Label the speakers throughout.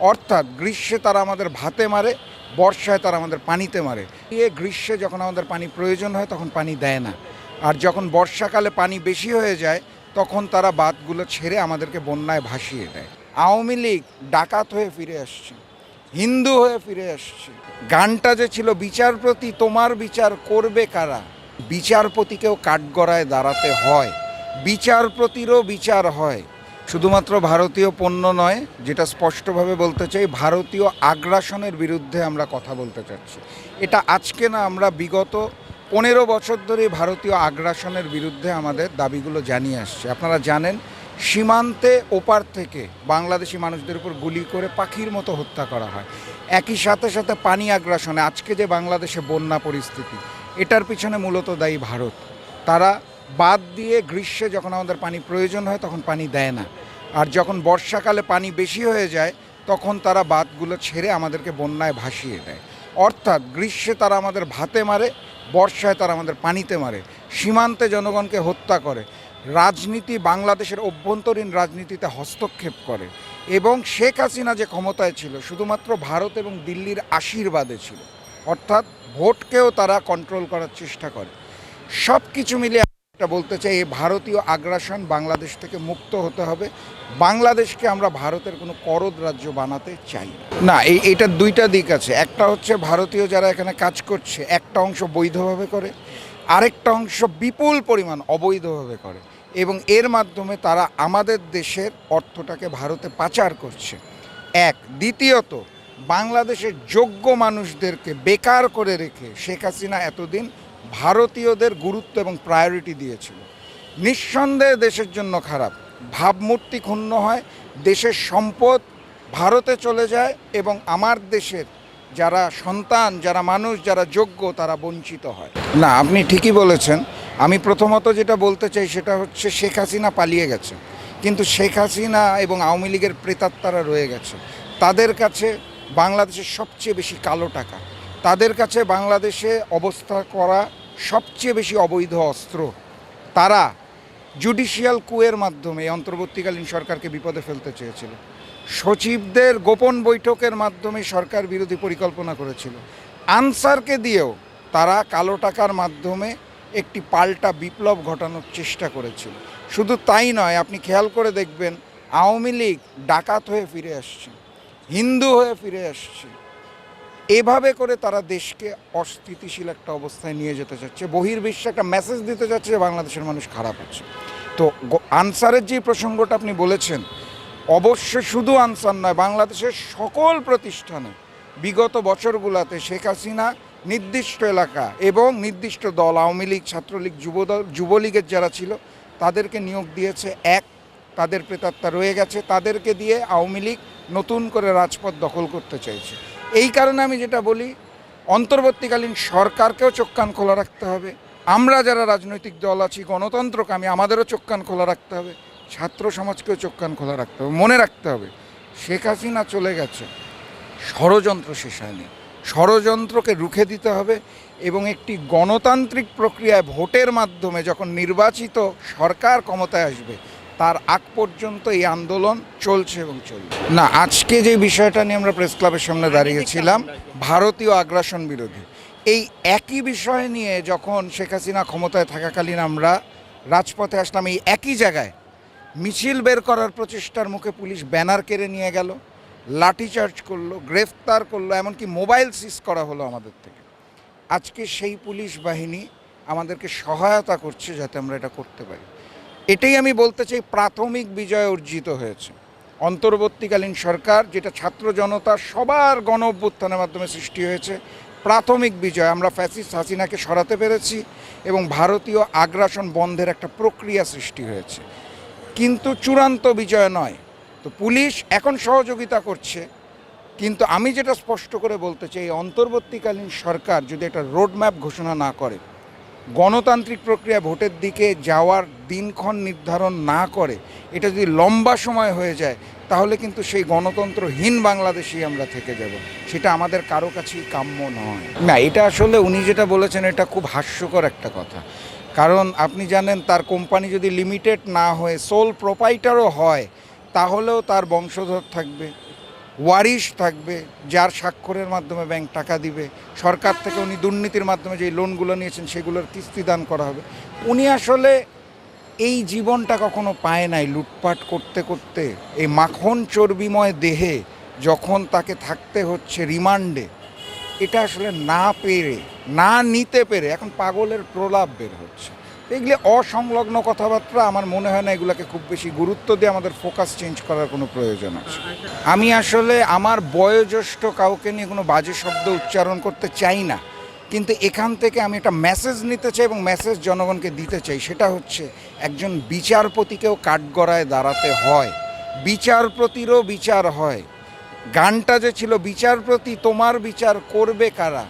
Speaker 1: অর্থাৎ গ্রীষ্মে তারা আমাদের ভাতে মারে, বর্ষায় তারা আমাদের পানিতে মারে। এ গ্রীষ্মে যখন আমাদের পানি প্রয়োজন হয়, তখন পানি দেয় না। আর যখন বর্ষাকালে পানি বেশি হয়ে যায়, তখন তারা বাঁধগুলো ছেড়ে আমাদেরকে বন্যায় ভাসিয়ে দেয়। আওয়ামী লীগ ডাকাত হয়ে ফিরে আসছে, হিন্দু হয়ে ফিরে আসছে। গানটা যে ছিল, বিচারপতি তোমার বিচার করবে কারা? বিচারপতিকেও কাঠগড়ায় দাঁড়াতে হয়। বিচারপতিরও বিচার হয়। শুধুমাত্র ভারতীয় পণ্য নয়, যেটা স্পষ্টভাবে বলতে চাই, ভারতীয় আগ্রাসনের বিরুদ্ধে আমরা কথা বলতে চাচ্ছি। এটা আজকে না আমরা বিগত পনেরো বছর ধরে ভারতীয় আগ্রাসনের বিরুদ্ধে আমাদের দাবিগুলো জানিয়ে আসছে। আপনারা জানেন, সীমান্তে ওপার থেকে বাংলাদেশি মানুষদের উপর গুলি করে পাখির মতো হত্যা করা হয়। একই সাথে সাথে পানি আগ্রাসনে, আজকে যে বাংলাদেশে বন্যা পরিস্থিতি, এটার পিছনে মূলত দায়ী ভারত। তারা বাদ দিয়ে গ্রীষ্মে যখন আমাদের পানি প্রয়োজন হয়, তখন পানি দেয় না। আর যখন বর্ষাকালে পানি বেশি হয়ে যায়, তখন তারা বাঁধগুলো ছেড়ে আমাদেরকে বন্যায় ভাসিয়ে দেয়। অর্থাৎ গ্রীষ্মে তারা আমাদের ভাতে মারে, বর্ষায় তারা আমাদের পানিতে মারে। সীমান্তে জনগণকে হত্যা করে। রাজনীতি বাংলাদেশের অভ্যন্তরীণ রাজনীতিতে হস্তক্ষেপ করে। এবং শেখ হাসিনা যে ক্ষমতায় ছিল, শুধুমাত্র ভারত এবং দিল্লির আশীর্বাদে ছিল। অর্থাৎ ভোটকেও তারা কন্ট্রোল করার চেষ্টা করে। সব কিছু মিলিয়ে একটা বলতে চাই, এই ভারতীয় আগ্রাসন বাংলাদেশ থেকে মুক্ত হতে হবে। বাংলাদেশকে আমরা ভারতের কোনো করদ রাজ্য বানাতে চাই না। এই এটার দুইটা দিক আছে। একটা হচ্ছে ভারতীয় যারা এখানে কাজ করছে, একটা অংশ বৈধভাবে করে, আরেকটা অংশ বিপুল পরিমাণ অবৈধভাবে করে। এবং এর মাধ্যমে তারা আমাদের দেশের অর্থটাকে ভারতে পাচার করছে। এক, দ্বিতীয়ত, বাংলাদেশের যোগ্য মানুষদেরকে বেকার করে রেখে শেখ হাসিনা এতদিন ভারতীয়দের গুরুত্ব এবং প্রায়োরিটি দিয়েছিল। নিঃসন্দেহে দেশের জন্য খারাপ। ভাবমূর্তি ক্ষুণ্ণ হয়, দেশের সম্পদ ভারতে চলে যায় এবং আমার দেশের যারা সন্তান, যারা মানুষ, যারা যোগ্য, তারা বঞ্চিত হয়। না, আপনি ঠিকই বলেছেন। আমি প্রথমত যেটা বলতে চাই সেটা হচ্ছে শেখ হাসিনা পালিয়ে গেছে। কিন্তু শেখ হাসিনা এবং আওয়ামী লীগের প্রেতাত্মারা রয়ে গেছে। তাদের কাছে বাংলাদেশের সবচেয়ে বেশি কালো টাকা। তাদের কাছে বাংলাদেশে অবস্থা করা সবচেয়ে বেশি অবৈধ অস্ত্র তারা জুডিশিয়াল কুয়ের মাধ্যমে অন্তর্বর্তীকালীন সরকারকে বিপদে ফেলতে চেয়েছিল। সচিবদের গোপন বৈঠকের মাধ্যমে সরকার বিরোধী পরিকল্পনা করেছিল। আনসারকে দিয়েও তারা কালো টাকার মাধ্যমে একটি পাল্টা বিপ্লব ঘটানোর চেষ্টা করেছিল। শুধু তাই নয়, আপনি খেয়াল করে দেখবেন আওয়ামী লীগ ডাকাত হয়ে ফিরে আসছে, হিন্দু হয়ে ফিরে আসছে। এভাবে করে তারা দেশকে অস্থিতিশীল একটা অবস্থায় নিয়ে যেতে চাচ্ছে। বহির্বিশ্বে একটা মেসেজ দিতে চাচ্ছে যে বাংলাদেশের মানুষ খারাপ আছে। তো আনসারের যে প্রসঙ্গটা আপনি বলেছেন অবশ্য শুধু আনসার নয়, বাংলাদেশের সকল প্রতিষ্ঠানে বিগত বছরগুলোতে শেখ হাসিনা নির্দিষ্ট এলাকা এবং নির্দিষ্ট দল, আওয়ামী লীগ, ছাত্রলীগ, যুবদল, যুবলীগের যারা ছিল, তাদেরকে নিয়োগ দিয়েছে। এক, তাদের প্রেতাত্মা রয়ে গেছে। তাদেরকে দিয়ে আওয়ামী লীগ নতুন করে রাজপথ দখল করতে চাইছে। এই কারণে আমি যেটা বলি, অন্তর্বর্তীকালীন সরকারকেও চোখ কান খোলা রাখতে হবে। আমরা যারা রাজনৈতিক দল আছি গণতন্ত্রকামী আমাদেরও চোখ কান খোলা রাখতে হবে। ছাত্র সমাজকেও চোখ কান খোলা রাখতে হবে, মনে রাখতে হবে। শেখ হাসিনা চলে গেছে, ষড়যন্ত্র শেষ হয়নি। ষড়যন্ত্রকে রুখে দিতে হবে এবং একটি গণতান্ত্রিক প্রক্রিয়ায় ভোটের মাধ্যমে যখন নির্বাচিত সরকার ক্ষমতায় আসবে তার আগ পর্যন্ত এই আন্দোলন চলছে এবং চলবে। না আজকে যে বিষয়টা নিয়ে আমরা প্রেস ক্লাবের সামনে দাঁড়িয়েছিলাম ভারতীয় আগ্রাসন বিরোধী। এই একই বিষয় নিয়ে যখন শেখ হাসিনা ক্ষমতায় থাকাকালীন আমরা রাজপথে আসলাম এই একই জায়গায় মিছিল বের করার প্রচেষ্টার মুখে পুলিশ ব্যানার কেড়ে নিয়ে গেল লাঠিচার্জ করল গ্রেফতার করল এমনকি মোবাইল সিজ করা হলো আমাদের থেকে। আজকে সেই পুলিশ বাহিনী আমাদেরকে সহায়তা করছে যাতে আমরা এটা করতে পারি। এটাই আমি বলতে চাই, প্রাথমিক বিজয় অর্জিত হয়েছে। অন্তর্বর্তীকালীন সরকার, যেটা ছাত্র জনতা, সবার গণ অভ্যুত্থানের মাধ্যমে সৃষ্টি হয়েছে, প্রাথমিক বিজয়। আমরা ফ্যাসিস্ট হাসিনাকে সরাতে পেরেছি এবং ভারতীয় আগ্রাসন বন্ধের একটা প্রক্রিয়া সৃষ্টি হয়েছে। কিন্তু চূড়ান্ত বিজয় নয়। তো পুলিশ এখন সহযোগিতা করছে। কিন্তু আমি যেটা স্পষ্ট করে বলতে চাই অন্তর্বর্তীকালীন সরকার যদি একটা রোডম্যাপ ঘোষণা না করে গণতান্ত্রিক প্রক্রিয়া ভোটের দিকে যাওয়ার দিনক্ষণ নির্ধারণ না করে এটা যদি লম্বা সময় হয়ে যায়, তাহলে কিন্তু সেই গণতন্ত্রহীন বাংলাদেশেই আমরা থেকে যাব। সেটা আমাদের কারও কাছেই কাম্য নয়। না, এটা আসলে উনি যেটা বলেছেন, এটা খুব হাস্যকর একটা কথা। কারণ আপনি জানেন, তার কোম্পানি যদি লিমিটেড না হয়ে সোল প্রোপাইটারও হয়, তাহলেও তার বংশধর থাকবে। ওয়ারিশ থাকবে, যার স্বাক্ষরের মাধ্যমে ব্যাংক টাকা দিবে। সরকার থেকে উনি দুর্নীতির মাধ্যমে যে লোনগুলো নিয়েছেন, সেগুলোর কিস্তি দান করা হবে। উনি আসলে এই জীবনটা কখনো পায় নাই লুটপাট করতে করতে। এই মাখন চর্বিময় দেহে যখন তাকে থাকতে হচ্ছে রিমান্ডে, এটা আসলে না পেরে, না নিতে পেরে এখন পাগলের প্রলাপ বের হচ্ছে। এগুলি অসংলগ্ন কথাবার্তা আমার মনে হয় না এগুলোকে খুব বেশি গুরুত্ব দিয়ে আমাদের ফোকাস চেঞ্জ করার কোনো প্রয়োজন আছে। আমি আসলে আমার বয়োজ্যেষ্ঠ কাউকে নিয়ে কোনো বাজে শব্দ উচ্চারণ করতে চাই না কিন্তু এখান থেকে আমি একটা মেসেজ নিতে চাই এবং মেসেজ জনগণকে দিতে চাই। সেটা হচ্ছে একজন বিচারপতিকেও কাঠগড়ায় দাঁড়াতে হয়। বিচারপতিরও বিচার হয়। গানটা যে ছিল বিচারপতি তোমার বিচার করবে কারা?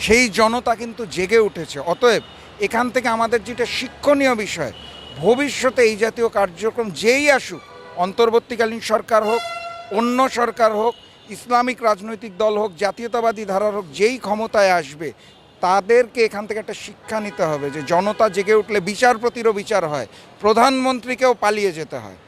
Speaker 1: সেই জনতা কিন্তু জেগে উঠেছে। অতএব এখান থেকে আমাদের যেটা শিক্ষণীয় বিষয়, ভবিষ্যতে এই জাতীয় কার্যক্রম যেই আসুক, অন্তর্বর্তীকালীন সরকার হোক, অন্য সরকার হোক, ইসলামিক রাজনৈতিক দল হোক, জাতীয়তাবাদী ধারার হোক, যেই ক্ষমতায় আসবে, তাদেরকে এখান থেকে একটা শিক্ষা নিতে হবে যে জনতা জেগে উঠলে বিচার প্রতিরও বিচার হয়, প্রধানমন্ত্রীকেও পালিয়ে যেতে হয়।